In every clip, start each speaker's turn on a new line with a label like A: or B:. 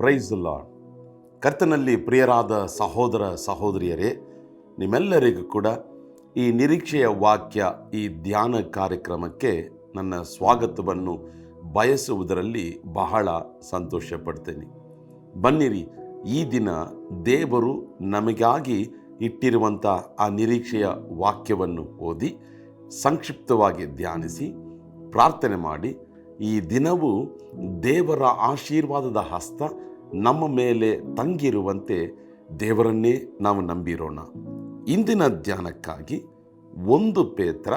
A: Price lord ಕರ್ತನಲ್ಲಿ ಪ್ರಿಯರಾದ ಸಹೋದರ ಸಹೋದರಿಯರೇ, ನಿಮ್ಮೆಲ್ಲರಿಗೂ ಕೂಡ ಈ ನಿರೀಕ್ಷೆಯ ವಾಕ್ಯ, ಈ ಧ್ಯಾನ ಕಾರ್ಯಕ್ರಮಕ್ಕೆ ನನ್ನ ಸ್ವಾಗತವನ್ನು ಬಯಸುವುದರಲ್ಲಿ ಬಹಳ ಸಂತೋಷ ಪಡ್ತೇನೆ ಬನ್ನಿರಿ, ಈ ದಿನ ದೇವರು ನಮಗಾಗಿ ಇಟ್ಟಿರುವಂಥ ಆ ನಿರೀಕ್ಷೆಯ ವಾಕ್ಯವನ್ನು ಓದಿ, ಸಂಕ್ಷಿಪ್ತವಾಗಿ ಧ್ಯಾನಿಸಿ, ಪ್ರಾರ್ಥನೆ ಮಾಡಿ ಈ ದಿನವು ದೇವರ ಆಶೀರ್ವಾದದ ಹಸ್ತ ನಮ್ಮ ಮೇಲೆ ತಂಗಿರುವಂತೆ ದೇವರನ್ನೇ ನಾವು ನಂಬಿರೋಣ. ಇಂದಿನ ಧ್ಯಾನಕ್ಕಾಗಿ ಒಂದು ಪೇತ್ರ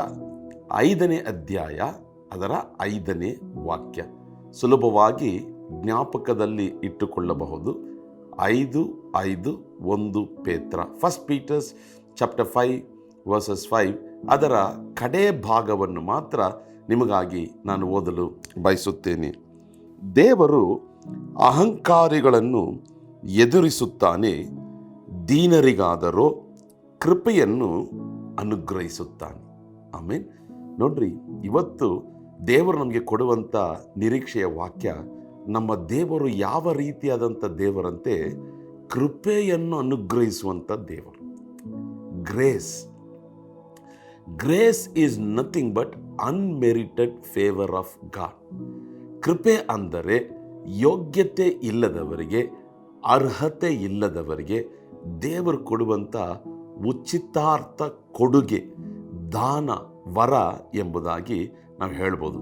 A: ಐದನೇ ಅಧ್ಯಾಯ ಅದರ ಐದನೇ ವಾಕ್ಯ. ಸುಲಭವಾಗಿ ಜ್ಞಾಪಕದಲ್ಲಿ ಇಟ್ಟುಕೊಳ್ಳಬಹುದು. ಐದು ಐದು, ಒಂದು ಪೇತ್ರ. First Peter's chapter five verses five ಅದರ ಕಡೆ ಭಾಗವನ್ನು ಮಾತ್ರ ನಿಮಗಾಗಿ ನಾನು ಓದಲು ಬಯಸುತ್ತೇನೆ. ದೇವರು ಅಹಂಕಾರಿಗಳನ್ನು ಎದುರಿಸುತ್ತಾನೆ, ದೀನರಿಗಾದರೂ ಕೃಪೆಯನ್ನು ಅನುಗ್ರಹಿಸುತ್ತಾನೆ. ಆಮೇಲೆ ನೋಡ್ರಿ, ಇವತ್ತು ದೇವರು ನಮಗೆ ಕೊಡುವಂಥ ನಿರೀಕ್ಷೆಯ ವಾಕ್ಯ, ನಮ್ಮ ದೇವರು ಯಾವ ರೀತಿಯಾದಂಥ ದೇವರಂತೆ ಕೃಪೆಯನ್ನು ಅನುಗ್ರಹಿಸುವಂಥ ದೇವರು. Grace. Grace is nothing but unmerited favour of God ಕೃಪೆ ಅಂದರೆ ಯೋಗ್ಯತೆ ಇಲ್ಲದವರಿಗೆ, ಅರ್ಹತೆ ಇಲ್ಲದವರಿಗೆ ದೇವರು ಕೊಡುವಂಥ ಉಚಿತಾರ್ಥ ಕೊಡುಗೆ, ದಾನ, ವರ ಎಂಬುದಾಗಿ ನಾವು ಹೇಳ್ಬೋದು.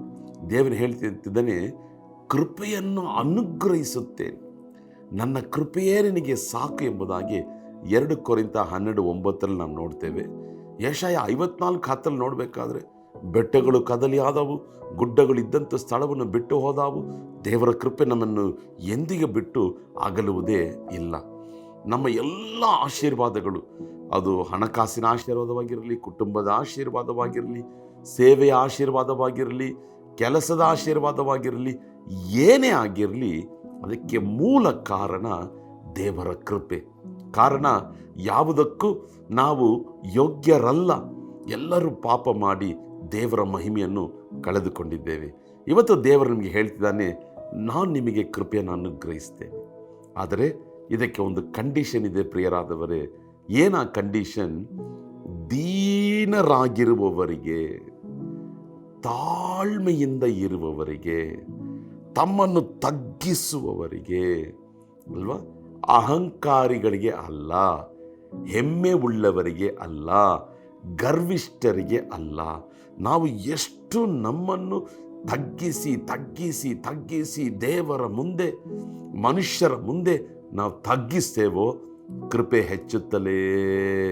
A: ದೇವರು ಹೇಳ್ತಿದ್ದಾನೆ, ಕೃಪೆಯನ್ನು ಅನುಗ್ರಹಿಸುತ್ತೇನೆ. ನನ್ನ ಕೃಪೆಯೇ ನಿನಗೆ ಸಾಕು ಎಂಬುದಾಗಿ ಎರಡು ಕೊರಿಂತ ಹನ್ನೆರಡು ಒಂಬತ್ತರಲ್ಲಿ ನಾವು ನೋಡ್ತೇವೆ. ಯಶಾಯ ಐವತ್ನಾಲ್ಕು ಹತ್ತಲ್ಲಿ ನೋಡಬೇಕಾದ್ರೆ ಬೆಟ್ಟಗಳು ಕದಲಿ ಆದವು ಗುಡ್ಡಗಳು ಇದ್ದಂಥ ಸ್ಥಳವನ್ನು ಬಿಟ್ಟು ಹೋದವು. ದೇವರ ಕೃಪೆ ನಮ್ಮನ್ನು ಎಂದಿಗೆ ಬಿಟ್ಟು ಅಗಲುವುದೇ ಇಲ್ಲ. ನಮ್ಮ ಎಲ್ಲ ಆಶೀರ್ವಾದಗಳು, ಅದು ಹಣಕಾಸಿನ ಆಶೀರ್ವಾದವಾಗಿರಲಿ, ಕುಟುಂಬದ ಆಶೀರ್ವಾದವಾಗಿರಲಿ, ಸೇವೆಯ ಆಶೀರ್ವಾದವಾಗಿರಲಿ, ಕೆಲಸದ ಆಶೀರ್ವಾದವಾಗಿರಲಿ, ಏನೇ ಆಗಿರಲಿ, ಅದಕ್ಕೆ ಮೂಲ ಕಾರಣ ದೇವರ ಕೃಪೆ. ಕಾರಣ ಯಾವುದಕ್ಕೂ ನಾವು ಯೋಗ್ಯರಲ್ಲ. ಎಲ್ಲರೂ ಪಾಪ ಮಾಡಿ ದೇವರ ಮಹಿಮೆಯನ್ನು ಕಳೆದುಕೊಂಡಿದ್ದೇವೆ. ಇವತ್ತು ದೇವರು ನಿಮಗೆ ಹೇಳ್ತಿದ್ದಾನೆ, ನಾನು ನಿಮಗೆ ಕೃಪೆಯನ್ನು ಅನುಗ್ರಹಿಸ್ತೇನೆ. ಆದರೆ ಇದಕ್ಕೆ ಒಂದು ಕಂಡೀಷನ್ ಇದೆ ಪ್ರಿಯರಾದವರೇ. ಏನ ಕಂಡೀಷನ್ ದೀನರಾಗಿರುವವರಿಗೆ, ತಾಳ್ಮೆಯಿಂದ ಇರುವವರಿಗೆ, ತಮ್ಮನ್ನು ತಗ್ಗಿಸುವವರಿಗೆ, ಅಲ್ವಾ? ಅಹಂಕಾರಿಗಳಿಗೆ ಅಲ್ಲ, ಹೆಮ್ಮೆ ಉಳ್ಳವರಿಗೆ ಅಲ್ಲ ಗರ್ವಿಷ್ಠರಿಗೆ ಅಲ್ಲ. ನಾವು ಎಷ್ಟು ನಮ್ಮನ್ನು ತಗ್ಗಿಸಿ ತಗ್ಗಿಸಿ ತಗ್ಗಿಸಿ ದೇವರ ಮುಂದೆ, ಮನುಷ್ಯರ ಮುಂದೆ ನಾವು ತಗ್ಗಿಸ್ತೇವೋ, ಕೃಪೆ ಹೆಚ್ಚುತ್ತಲೇ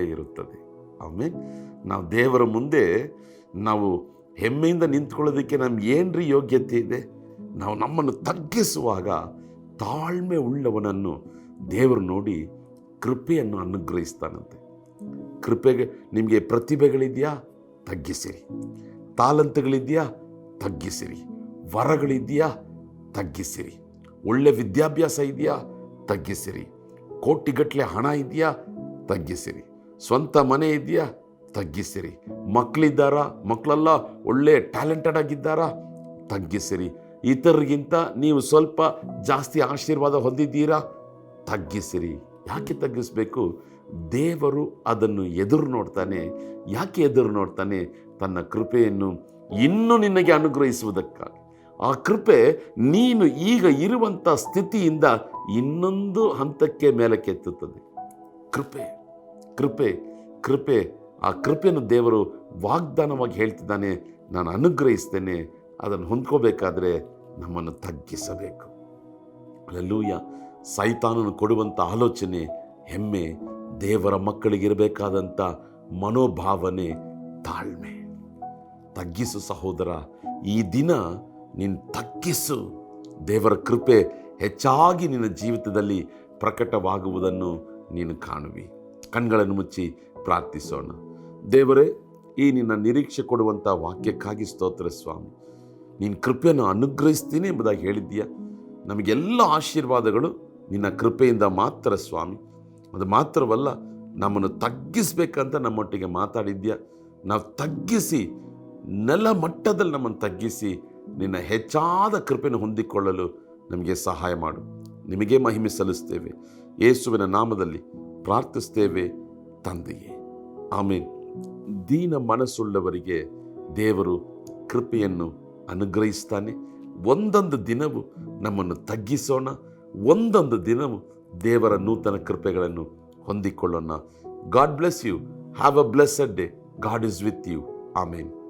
A: ಇರುತ್ತದೆ. ಆಮೇಲೆ ನಾವು ದೇವರ ಮುಂದೆ ನಾವು ಹೆಮ್ಮೆಯಿಂದ ನಿಂತ್ಕೊಳ್ಳೋದಕ್ಕೆ ನಮ್ಗೆ ಏನ್ರಿ ಯೋಗ್ಯತೆ ಇದೆ? ನಾವು ನಮ್ಮನ್ನು ತಗ್ಗಿಸುವಾಗ ತಾಳ್ಮೆ ಉಳ್ಳವನನ್ನು ದೇವರು ನೋಡಿ ಕೃಪೆಯನ್ನು ಅನುಗ್ರಹಿಸ್ತಾನಂತೆ. ಕೃಪೆಗೆ ನಿಮಗೆ ಪ್ರತಿಭೆಗಳಿದೆಯಾ? ತಗ್ಗಿಸಿರಿ. ತಾಲಂತುಗಳಿದೆಯಾ? ತಗ್ಗಿಸಿರಿ. ವರಗಳಿದೆಯಾ? ತಗ್ಗಿಸಿರಿ. ಒಳ್ಳೆ ವಿದ್ಯಾಭ್ಯಾಸ ಇದೆಯಾ? ತಗ್ಗಿಸಿರಿ. ಕೋಟಿಗಟ್ಟಲೆ ಹಣ ಇದೆಯಾ? ತಗ್ಗಿಸಿರಿ. ಸ್ವಂತ ಮನೆ ಇದೆಯಾ? ತಗ್ಗಿಸಿರಿ. ಮಕ್ಕಳಿದ್ದಾರಾ? ಮಕ್ಕಳೆಲ್ಲ, ಒಳ್ಳೆ ಟ್ಯಾಲೆಂಟೆಡ್ ಆಗಿದ್ದಾರಾ? ತಗ್ಗಿಸಿರಿ. ಇತರರಿಗಿಂತ ನೀವು ಸ್ವಲ್ಪ ಜಾಸ್ತಿ ಆಶೀರ್ವಾದ ಹೊಂದಿದ್ದೀರಾ? ತಗ್ಗಿಸಿರಿ. ಯಾಕೆ ತಗ್ಗಿಸ್ಬೇಕು? ದೇವರು ಅದನ್ನು ಎದುರು ನೋಡ್ತಾನೆ. ಯಾಕೆ ಎದುರು ನೋಡ್ತಾನೆ? ತನ್ನ ಕೃಪೆಯನ್ನು ಇನ್ನೂ ನಿನಗೆ ಅನುಗ್ರಹಿಸುವುದಕ್ಕಾಗಿ. ಆ ಕೃಪೆ ನೀನು ಈಗ ಇರುವಂಥ ಸ್ಥಿತಿಯಿಂದ ಇನ್ನೊಂದು ಹಂತಕ್ಕೆ ಮೇಲಕ್ಕೆತ್ತುತ್ತದೆ ಕೃಪೆ ಕೃಪೆ ಕೃಪೆ. ಆ ಕೃಪೆಯನ್ನು ದೇವರು ವಾಗ್ದಾನವಾಗಿ ಹೇಳ್ತಿದ್ದಾನೆ. ನಾನು ಅನುಗ್ರಹಿಸ್ತೇನೆ. ಅದನ್ನು ಹೊಂದ್ಕೋಬೇಕಾದ್ರೆ ನಮ್ಮನ್ನು ತಗ್ಗಿಸಬೇಕು. ಅಲ್ಲೂಯ ಸೈತಾನನು ಕೊಡುವಂಥ ಆಲೋಚನೆ, ಹೆಮ್ಮೆ, ದೇವರ ಮಕ್ಕಳಿಗಿರಬೇಕಾದಂಥ ಮನೋಭಾವನೆ ತಾಳ್ಮೆ. ತಗ್ಗಿಸು ಸಹೋದರ, ಈ ದಿನ ನೀನು ತಗ್ಗಿಸು. ದೇವರ ಕೃಪೆ ಹೆಚ್ಚಾಗಿ ನಿನ್ನ ಜೀವಿತದಲ್ಲಿ ಪ್ರಕಟವಾಗುವುದನ್ನು ನೀನು ಕಾಣುವಿ. ಕಣ್ಗಳನ್ನು ಮುಚ್ಚಿ ಪ್ರಾರ್ಥಿಸೋಣ. ದೇವರೇ, ಈ ನಿನ್ನ ನಿರೀಕ್ಷೆ ಕೊಡುವಂಥ ವಾಕ್ಯಕ್ಕಾಗಿ ಸ್ತೋತ್ರ ಸ್ವಾಮಿ. ನೀನು ಕೃಪೆಯನ್ನು ಅನುಗ್ರಹಿಸ್ತೀನಿ ಎಂಬುದಾಗಿ ಹೇಳಿದ್ದೀಯ? ನಮಗೆಲ್ಲ ಆಶೀರ್ವಾದಗಳು. ನಿನ್ನ ಕೃಪೆಯಿಂದ ಮಾತ್ರ ಸ್ವಾಮಿ. ಅದು ಮಾತ್ರವಲ್ಲ, ನಮ್ಮನ್ನು ತಗ್ಗಿಸ್ಬೇಕಂತ ನಮ್ಮೊಟ್ಟಿಗೆ ಮಾತಾಡಿದ್ಯಾ? ನಾವು ತಗ್ಗಿಸಿ, ನೆಲ ಮಟ್ಟದಲ್ಲಿ ನಮ್ಮನ್ನು ತಗ್ಗಿಸಿ, ನಿನ್ನ ಹೆಚ್ಚಾದ ಕೃಪೆಯನ್ನು ಹೊಂದಿಕೊಳ್ಳಲು ನಮಗೆ ಸಹಾಯ ಮಾಡು. ನಿಮಗೆ ಮಹಿಮೆ ಸಲ್ಲಿಸ್ತೇವೆ. ಯೇಸುವಿನ ನಾಮದಲ್ಲಿ ಪ್ರಾರ್ಥಿಸ್ತೇವೆ ತಂದೆಯೇ. ಆಮೇಲೆ ದೀನ ಮನಸ್ಸುಳ್ಳವರಿಗೆ ದೇವರು ಕೃಪೆಯನ್ನು ಅನುಗ್ರಹಿಸ್ತಾನೆ. ಒಂದೊಂದು ದಿನವೂ ನಮ್ಮನ್ನು ತಗ್ಗಿಸೋಣ. ಒಂದೊಂದು ದಿನವೂ ದೇವರ ನೂತನ ಕೃಪೆಗಳನ್ನು ಹೊಂದಿಕೊಳ್ಳೋಣ. God bless you have a blessed day God is with you amen